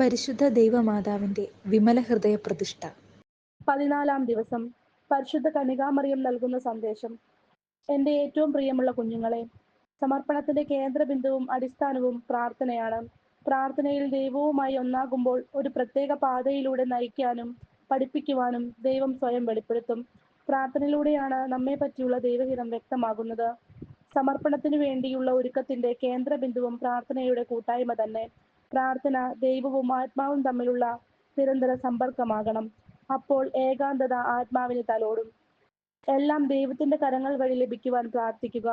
പരിശുദ്ധ ദൈവമാതാവിന്റെ വിമല ഹൃദയ പ്രതിഷ്ഠ. പതിനാലാം ദിവസം പരിശുദ്ധ കനികാമറിയം നൽകുന്ന സന്ദേശം. എന്റെ ഏറ്റവും പ്രിയമുള്ള കുഞ്ഞുങ്ങളെ സമർപ്പണത്തിന്റെ കേന്ദ്രബിന്ദുവും അടിസ്ഥാനവും പ്രാർത്ഥനയാണ്. പ്രാർത്ഥനയിൽ ദൈവവുമായി ഒന്നാകുമ്പോൾ ഒരു പ്രത്യേക പാതയിലൂടെ നയിക്കാനും പഠിപ്പിക്കുവാനും ദൈവം സ്വയം വെളിപ്പെടുത്തും. പ്രാർത്ഥനയിലൂടെയാണ് നമ്മെ പറ്റിയുള്ള ദൈവഹിതം വ്യക്തമാകുന്നത്. സമർപ്പണത്തിനു വേണ്ടിയുള്ള ഒരുക്കത്തിന്റെ കേന്ദ്ര ബിന്ദുവും പ്രാർത്ഥനയുടെ കൂട്ടായ്മ തന്നെ പ്രാർത്ഥന ദൈവവും ആത്മാവും തമ്മിലുള്ള നിരന്തര സമ്പർക്കമാകണം. അപ്പോൾ ഏകാന്തത ആത്മാവിന് തലോടും. എല്ലാം ദൈവത്തിന്റെ കരങ്ങൾ വഴി ലഭിക്കുവാൻ പ്രാർത്ഥിക്കുക.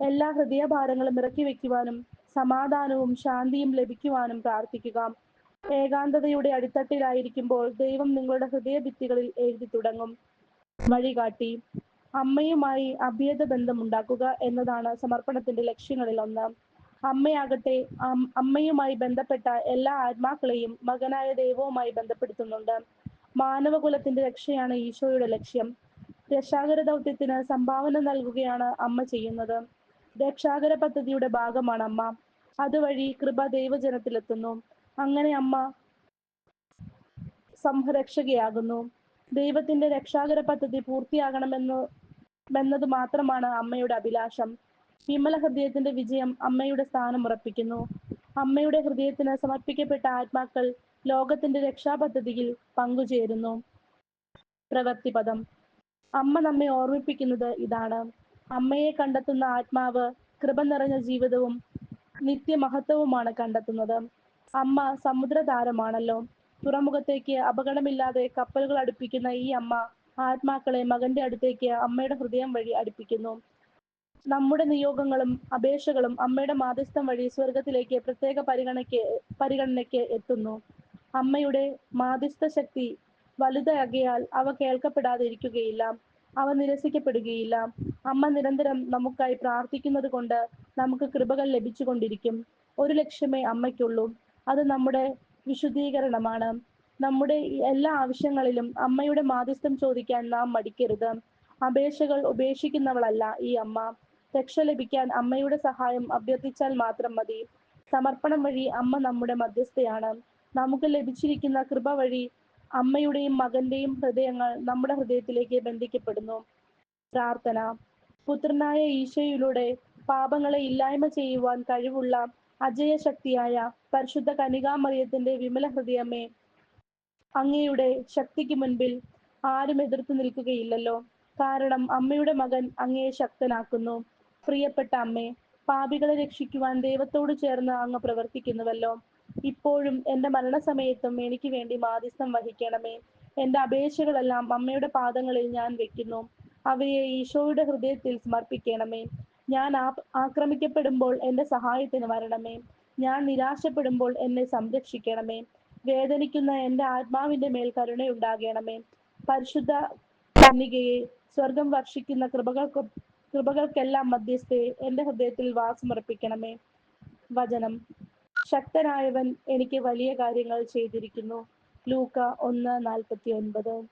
എല്ലാ ഹൃദയഭാരങ്ങളും ഇറക്കി വെക്കുവാനും സമാധാനവും ശാന്തിയും ലഭിക്കുവാനും പ്രാർത്ഥിക്കുക. ഏകാന്തതയുടെ അടിത്തട്ടിലായിരിക്കുമ്പോൾ ദൈവം നിങ്ങളുടെ ഹൃദയ ഭിത്തികളിൽ എഴുതി തുടങ്ങും. വഴികാട്ടി അമ്മയുമായി അഭേദ ബന്ധം ഉണ്ടാക്കുക എന്നതാണ് സമർപ്പണത്തിന്റെ ലക്ഷ്യങ്ങളിൽ ഒന്ന് അമ്മയാകട്ടെ അമ്മയുമായി ബന്ധപ്പെട്ട എല്ലാ ആത്മാക്കളെയും മകനായ ദൈവവുമായി ബന്ധപ്പെടുത്തുന്നുണ്ട്. മാനവകുലത്തിന്റെ രക്ഷയാണ് ഈശോയുടെ ലക്ഷ്യം. രക്ഷാകര ദൗത്യത്തിന് സംഭാവന നൽകുകയാണ് അമ്മ ചെയ്യുന്നത്. രക്ഷാകര പദ്ധതിയുടെ ഭാഗമാണ് അമ്മ. അതുവഴി കൃപ ദൈവജനത്തിലെത്തുന്നു. അങ്ങനെ അമ്മ സംരക്ഷകയാകുന്നു. ദൈവത്തിന്റെ രക്ഷാകര പദ്ധതി പൂർത്തിയാകണമെന്ന് എന്നത് മാത്രമാണ് അമ്മയുടെ അഭിലാഷം. വിമല ഹൃദയത്തിന്റെ വിജയം അമ്മയുടെ സ്ഥാനം ഉറപ്പിക്കുന്നു. അമ്മയുടെ ഹൃദയത്തിന് സമർപ്പിക്കപ്പെട്ട ആത്മാക്കൾ ലോകത്തിന്റെ രക്ഷാപദ്ധതിയിൽ പങ്കുചേരുന്നു. പ്രവൃത്തിപദം. അമ്മ നമ്മെ ഓർമ്മിപ്പിക്കുന്നത് ഇതാണ്. അമ്മയെ കണ്ടെത്തുന്ന ആത്മാവ് കൃപ നിറഞ്ഞ ജീവിതവും നിത്യമഹത്വവുമാണ് കണ്ടെത്തുന്നത്. അമ്മ സമുദ്രതാരമാണല്ലോ. തുറമുഖത്തേക്ക് അപകടമില്ലാതെ കപ്പലുകൾ അടുപ്പിക്കുന്ന ഈ അമ്മ ആത്മാക്കളെ മകന്റെ അടുത്തേക്ക് അമ്മയുടെ ഹൃദയം വഴി അടുപ്പിക്കുന്നു. നമ്മുടെ നിയോഗങ്ങളും അപേക്ഷകളും അമ്മയുടെ മാധ്യസ്ഥം വഴി സ്വർഗത്തിലേക്ക് പ്രത്യേക പരിഗണനയ്ക്ക് പരിഗണനയ്ക്ക് എത്തുന്നു. അമ്മയുടെ മാധ്യസ്ഥ ശക്തി വലുതാകിയാൽ അവ കേൾക്കപ്പെടാതെ ഇരിക്കുകയില്ല അവ നിരസിക്കപ്പെടുകയില്ല. അമ്മ നിരന്തരം നമുക്കായി പ്രാർത്ഥിക്കുന്നത് കൊണ്ട് നമുക്ക് കൃപകൾ ലഭിച്ചുകൊണ്ടിരിക്കും. ഒരു ലക്ഷ്യമേ അമ്മയ്ക്കുള്ളൂ. അത് നമ്മുടെ വിശുദ്ധീകരണമാണ്. നമ്മുടെ എല്ലാ ആവശ്യങ്ങളിലും അമ്മയുടെ മാധ്യസ്ഥം ചോദിക്കാൻ നാം മടിക്കരുത്. അപേക്ഷകൾ ഉപേക്ഷിക്കുന്നവളല്ല ഈ അമ്മ. രക്ഷ ലഭിക്കാൻ അമ്മയുടെ സഹായം അഭ്യർത്ഥിച്ചാൽ മാത്രം മതി. സമർപ്പണം വഴി അമ്മ നമ്മുടെ മധ്യസ്ഥയാണ്. നമുക്ക് ലഭിച്ചിരിക്കുന്ന കൃപ വഴി അമ്മയുടെയും മകന്റെയും ഹൃദയങ്ങൾ നമ്മുടെ ഹൃദയത്തിലേക്ക് ബന്ധിക്കപ്പെടുന്നു. പ്രാർത്ഥന. പുത്രനായ ഈശോയിലൂടെ പാപങ്ങളെ ഇല്ലായ്മ ചെയ്യുവാൻ കഴിവുള്ള അജയ ശക്തിയായ പരിശുദ്ധ കനികാമറിയത്തിന്റെ വിമല ഹൃദയമേ അങ്ങയുടെ ശക്തിക്ക് മുൻപിൽ ആരും എതിർത്ത് നിൽക്കുകയില്ലല്ലോ. കാരണം അമ്മയുടെ മകൻ അങ്ങയെ ശക്തനാക്കുന്നു. പ്രിയപ്പെട്ട അമ്മേ പാപികളെ രക്ഷിക്കുവാൻ ദൈവത്തോട് ചേർന്ന് അങ്ങ് പ്രവർത്തിക്കുന്നുവല്ലോ. ഇപ്പോഴും എന്റെ മരണസമയത്തും എനിക്ക് വേണ്ടി മാധ്യസ്ഥം വഹിക്കണമേ. എന്റെ അപേക്ഷകളെല്ലാം അമ്മയുടെ പാദങ്ങളിൽ ഞാൻ വെക്കുന്നു. അവയെ ഈശോയുടെ ഹൃദയത്തിൽ സമർപ്പിക്കണമേ. ഞാൻ ആക്രമിക്കപ്പെടുമ്പോൾ എന്റെ സഹായത്തിന് വരണമേ. ഞാൻ നിരാശപ്പെടുമ്പോൾ എന്നെ സംരക്ഷിക്കണമേ. വേദനിക്കുന്ന എന്റെ ആത്മാവിന്റെ മേൽ കരുണയുണ്ടാകണമേ. പരിശുദ്ധ കന്യകയെ സ്വർഗം വർഷിക്കുന്ന കൃപകൾക്ക് കൃപകൾക്കെല്ലാം മധ്യസ്ഥെ എന്റെ ഹൃദയത്തിൽ വാസമർപ്പിക്കണമേ. വചനം. ശക്തനായവൻ എനിക്ക് വലിയ കാര്യങ്ങൾ ചെയ്തിരിക്കുന്നു. ലൂക്ക ഒന്ന് നാൽപ്പത്തി ഒൻപത്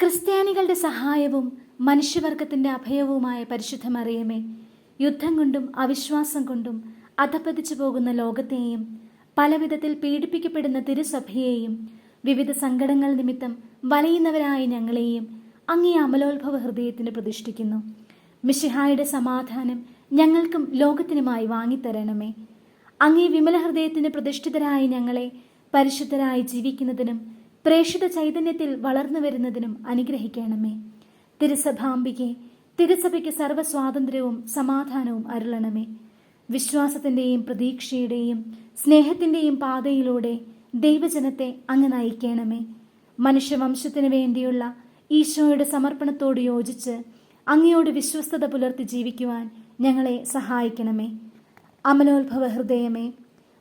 ക്രിസ്ത്യാനികളുടെ സഹായവും മനുഷ്യവർഗത്തിന്റെ അഭയവുമായ പരിശുദ്ധ മറിയമേ യുദ്ധം കൊണ്ടും അവിശ്വാസം കൊണ്ടും അധപ്പതിച്ചു പോകുന്ന ലോകത്തെയും പലവിധത്തിൽ പീഡിപ്പിക്കപ്പെടുന്ന തിരുസഭയെയും വിവിധ സങ്കടങ്ങൾ നിമിത്തം വലയുന്നവരായ ഞങ്ങളെയും അങ്ങേ അമലോത്ഭവ ഹൃദയത്തിന് പ്രതിഷ്ഠിക്കുന്നു. മിഷിഹായുടെ സമാധാനം ഞങ്ങൾക്കും ലോകത്തിനുമായി വാങ്ങിത്തരണമേ. അങ്ങേ വിമല ഹൃദയത്തിന് പ്രതിഷ്ഠിതരായ ഞങ്ങളെ പരിശുദ്ധരായി ജീവിക്കുന്നതിനും പ്രേക്ഷിത ചൈതന്യത്തിൽ വളർന്നു വരുന്നതിനും അനുഗ്രഹിക്കണമേ. തിരുസഭാംബികെ തിരുസഭയ്ക്ക് സർവസ്വാതന്ത്ര്യവും സമാധാനവും അരുളണമേ. വിശ്വാസത്തിന്റെയും പ്രതീക്ഷയുടെയും സ്നേഹത്തിന്റെയും പാതയിലൂടെ ദൈവജനത്തെ അങ്ങ് നയിക്കണമേ. മനുഷ്യവംശത്തിനു വേണ്ടിയുള്ള ഈശോയുടെ സമർപ്പണത്തോട് യോജിച്ച് അങ്ങയോട് വിശ്വസ്തത പുലർത്തി ജീവിക്കുവാൻ ഞങ്ങളെ സഹായിക്കണമേ. അമലോത്ഭവ ഹൃദയമേ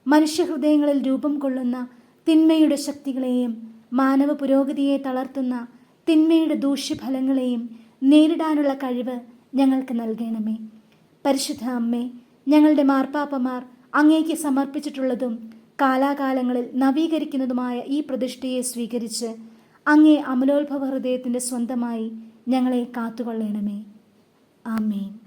മനുഷ്യഹൃദയങ്ങളിൽ രൂപം കൊള്ളുന്ന തിന്മയുടെ ശക്തികളെയും മാനവ പുരോഗതിയെ തളർത്തുന്ന തിന്മയുടെ ദൂഷ്യഫലങ്ങളെയും നേരിടാനുള്ള കഴിവ് ഞങ്ങൾക്ക് നൽകണമേ. പരിശുദ്ധ അമ്മേ ഞങ്ങളുടെ മാർപ്പാപ്പമാർ അങ്ങേക്ക് സമർപ്പിച്ചിട്ടുള്ളതും കാലാകാലങ്ങളിൽ നവീകരിക്കുന്നതുമായ ഈ പ്രതിഷ്ഠയെ സ്വീകരിച്ച് അങ്ങേ അമലോത്ഭവ ഹൃദയത്തിന്റെ സ്വന്തമായി ഞങ്ങളെ കാത്തുകൊള്ളണമേ. ആമേൻ.